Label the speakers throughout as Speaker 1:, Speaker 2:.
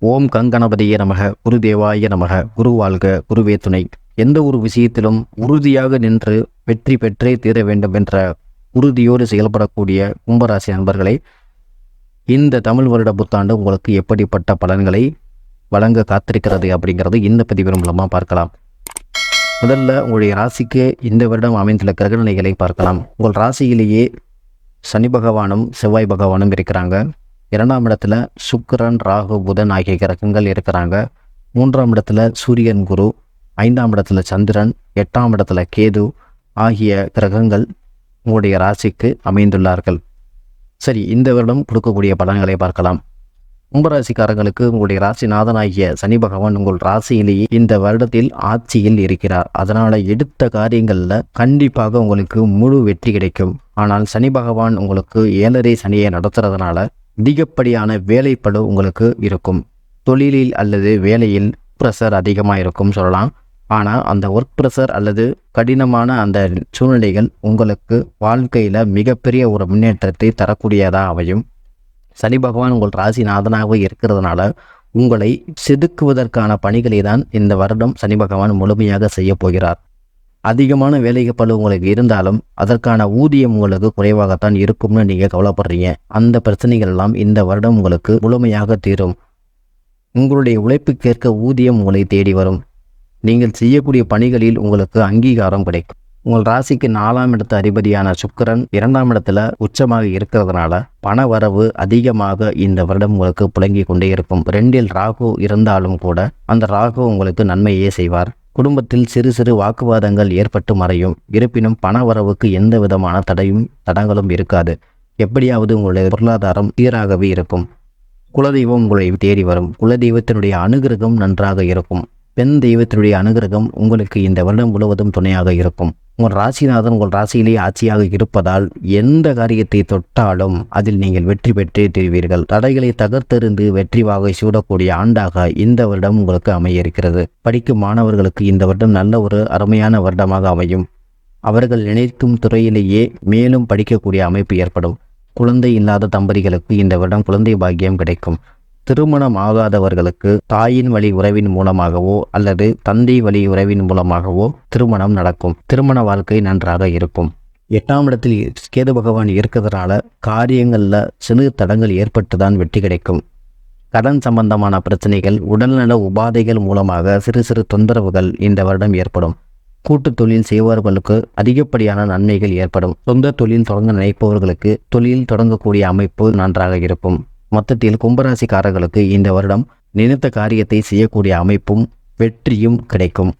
Speaker 1: ஓம் கங்கணபதியே நமக குருதேவாய நமக குரு வாழ்க குருவே துணை. எந்த ஒரு விஷயத்திலும் உறுதியாக நின்று வெற்றி பெற்றே தீர வேண்டும் என்ற உறுதியோடு செயல்படக்கூடிய கும்பராசி நண்பர்களை இந்த தமிழ் வருட புத்தாண்டு உங்களுக்கு எப்படிப்பட்ட பலன்களை வழங்க காத்திருக்கிறது அப்படிங்கிறது இந்த பதிவின் மூலமாக பார்க்கலாம். முதல்ல உங்களுடைய ராசிக்கு இந்த வருடம் அமைந்துள்ள கிரகநிலைகளை பார்க்கலாம். உங்கள் ராசியிலேயே சனி பகவானும் செவ்வாய் பகவானும் இருக்கிறாங்க. இரண்டாம் இடத்துல சுக்கரன் ராகு புதன் ஆகிய கிரகங்கள் இருக்கிறாங்க. மூன்றாம் இடத்துல சூரியன் குரு. ஐந்தாம் இடத்துல சந்திரன். எட்டாம் இடத்துல கேது ஆகிய கிரகங்கள் உங்களுடைய ராசிக்கு அமைந்துள்ளார்கள். சரி இந்த வருடம் கொடுக்கக்கூடிய பலன்களை பார்க்கலாம். கும்பராசிக்காரங்களுக்கு உங்களுடைய ராசிநாதனாகிய சனி பகவான் உங்கள் ராசியிலேயே இந்த வருடத்தில் ஆட்சியில் இருக்கிறார். அதனால் எடுத்த காரியங்களில் கண்டிப்பாக உங்களுக்கு முழு வெற்றி கிடைக்கும். ஆனால் சனி பகவான் உங்களுக்கு ஏழரை சனியை நடத்துறதுனால அதிகப்படியான வேலைப்படு உங்களுக்கு இருக்கும். தொழிலில் அல்லது வேலையில் ப்ரெஷர் அதிகமாக இருக்கும் சொல்லலாம். ஆனால் அந்த ஒர்க் ப்ரெஷர் அல்லது கடினமான அந்த சூழ்நிலைகள் உங்களுக்கு வாழ்க்கையில் மிகப்பெரிய ஒரு முன்னேற்றத்தை தரக்கூடியதாக அமையும். சனி பகவான் உங்கள் ராசிநாதனாக இருக்கிறதுனால உங்களை செதுக்குவதற்கான பணிகளை தான் இந்த வருடம் சனி பகவான் முழுமையாக செய்ய போகிறார். அதிகமான வேலைகள் உங்களுக்கு இருந்தாலும் அதற்கான ஊதியம் உங்களுக்கு குறைவாகத்தான் இருக்கும்னு நீங்கள் கவலைப்படுறீங்க. அந்த பிரச்சனைகள் எல்லாம் இந்த வருடம் உங்களுக்கு முழுமையாக தீரும். உங்களுடைய உழைப்புக்கேற்க ஊதியம் உங்களை தேடி வரும். நீங்கள் செய்யக்கூடிய பணிகளில் உங்களுக்கு அங்கீகாரம் கிடைக்கும். உங்கள் ராசிக்கு நாலாம் இடத்து அதிபதியான சுக்கரன் இரண்டாம் இடத்துல உச்சமாக இருக்கிறதுனால பண வரவு அதிகமாக இந்த வருடம் உங்களுக்கு புழங்கி கொண்டே இருக்கும். ரெண்டில் ராகு இருந்தாலும் கூட அந்த ராகு உங்களுக்கு நன்மையே செய்வார். குடும்பத்தில் சிறு சிறு வாக்குவாதங்கள் ஏற்பட்டு மறையும். இருப்பினும் பண வரவுக்கு எந்த விதமான தடையும் தடங்களும் இருக்காது. எப்படியாவது உங்களுடைய பொருளாதாரம் சீராகவே இருக்கும். குலதெய்வம் உங்களை தேடி வரும். குலதெய்வத்தினுடைய அனுகிரகம் நன்றாக இருக்கும். பெண் தெய்வத்தினுடைய அனுகிரகம் உங்களுக்கு இந்த வருடம் முழுவதும் துணையாக இருக்கும். உங்கள் ராசிநாதன் உங்கள் ராசியிலேயே ஆட்சியாக இருப்பதால் எந்த காரியத்தை தொட்டாலும் அதில் நீங்கள் வெற்றி பெற்றே தெரிவீர்கள். தடைகளை தகர்த்தெறிந்து வெற்றி வாகை சூடக்கூடிய ஆண்டாக இந்த வருடம் உங்களுக்கு அமைய இருக்கிறது படிக்கும் மாணவர்களுக்கு இந்த வருடம் நல்ல ஒரு அருமையான வருடமாக அமையும். அவர்கள் நினைக்கும் துறையிலேயே மேலும் படிக்கக்கூடிய அமைப்பு ஏற்படும். குழந்தை இல்லாத தம்பதிகளுக்கு இந்த வருடம் குழந்தை பாக்கியம் கிடைக்கும். திருமணம் ஆகாதவர்களுக்கு தாயின் வழி உறவின் மூலமாகவோ அல்லது தந்தை வழி உறவின் மூலமாகவோ திருமணம் நடக்கும். திருமண வாழ்க்கை நன்றாக இருக்கும். எட்டாம் இடத்தில் கேது பகவான் இருக்கிறதுனால காரியங்களில் சிறு தடங்கள் ஏற்பட்டு தான் வெற்றி கிடைக்கும். கடன் சம்பந்தமான பிரச்சனைகள் உடல்நல உபாதைகள் மூலமாக சிறு சிறு தொந்தரவுகள் இந்த வருடம் ஏற்படும். கூட்டு தொழில் செய்பவர்களுக்கு அதிகப்படியான நன்மைகள் ஏற்படும். சொந்த தொழில் தொடங்க நினைப்பவர்களுக்கு தொழில் தொடங்கக்கூடிய அமைப்பு நன்றாக இருக்கும். மொத்தத்தில் கும்பராசிக்காரர்களுக்கு இந்த வருடம் நினைத்த காரியத்தை செய்யக்கூடிய அமைப்பும் வெற்றியும் கிடைக்கும்.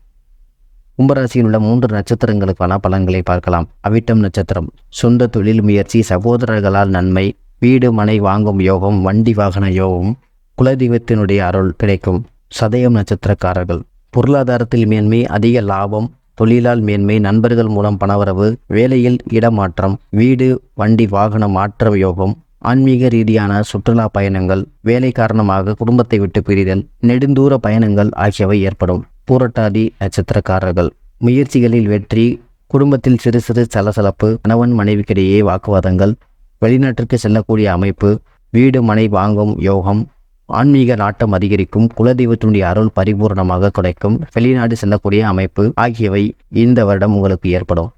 Speaker 1: கும்பராசியில் உள்ள மூன்று நட்சத்திரங்களுக்கான பலன்களை பார்க்கலாம். அவிட்டம் நட்சத்திரம் சொந்த தொழில் முயற்சி சகோதரர்களால் நன்மை வீடு மனை வாங்கும் யோகம் வண்டி வாகன யோகம் குலதெய்வத்தினுடைய அருள் கிடைக்கும். சதயம் நட்சத்திரக்காரர்கள் பொருளாதாரத்தில் மேன்மை அதிக லாபம் தொழிலால் மேன்மை நண்பர்கள் மூலம் பணவரவு வேலையில் இடமாற்றம் வீடு வண்டி வாகன மாற்ற யோகம் ஆன்மீக ரீதியான சுற்றுலா பயணங்கள் வேலை காரணமாக குடும்பத்தை விட்டு பிரிதல் நெடுந்தூர பயணங்கள் ஆகியவை ஏற்படும். பூரட்டாதி நட்சத்திரக்காரர்கள். முயற்சிகளில் வெற்றி குடும்பத்தில் சிறு சிறு சலசலப்பு கணவன் மனைவிக்கிடையே வாக்குவாதங்கள் வெளிநாட்டிற்கு செல்லக்கூடிய அமைப்பு வீடு மனை வாங்கும் யோகம் ஆன்மீக நாட்டம் அதிகரிக்கும் குலதெய்வத்தினுடைய அருள் பரிபூர்ணமாக கிடைக்கும் வெளிநாடு செல்லக்கூடிய அமைப்பு ஆகியவை இந்த வருடம் உங்களுக்கு ஏற்படும்.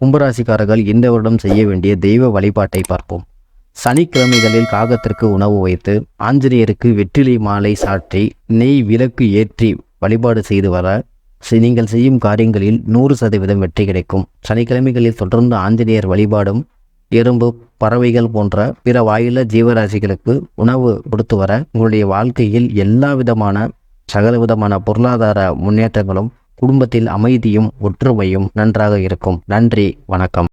Speaker 1: கும்பராசிக்காரர்கள் இந்த வருடம் செய்ய வேண்டிய தெய்வ வழிபாட்டை பார்ப்போம். சனிக்கிழமைகளில் காகத்திற்கு உணவு வைத்து ஆஞ்சநேயருக்கு வெற்றிலை மாலை சாற்றி நெய் விளக்கு ஏற்றி வழிபாடு செய்து வர நீங்கள் செய்யும் காரியங்களில் நூறு சதவீதம் வெற்றி கிடைக்கும். சனிக்கிழமைகளில் தொடர்ந்து ஆஞ்சநேயர் வழிபாடும் எறும்பு பறவைகள் போன்ற பிற வாயில ஜீவராசிகளுக்கு உணவு கொடுத்து வர உங்களுடைய வாழ்க்கையில் எல்லா விதமான சகல விதமான பொருளாதார முன்னேற்றங்களும் குடும்பத்தில் அமைதியும் ஒற்றுமையும் நன்றாக இருக்கும். நன்றி வணக்கம்.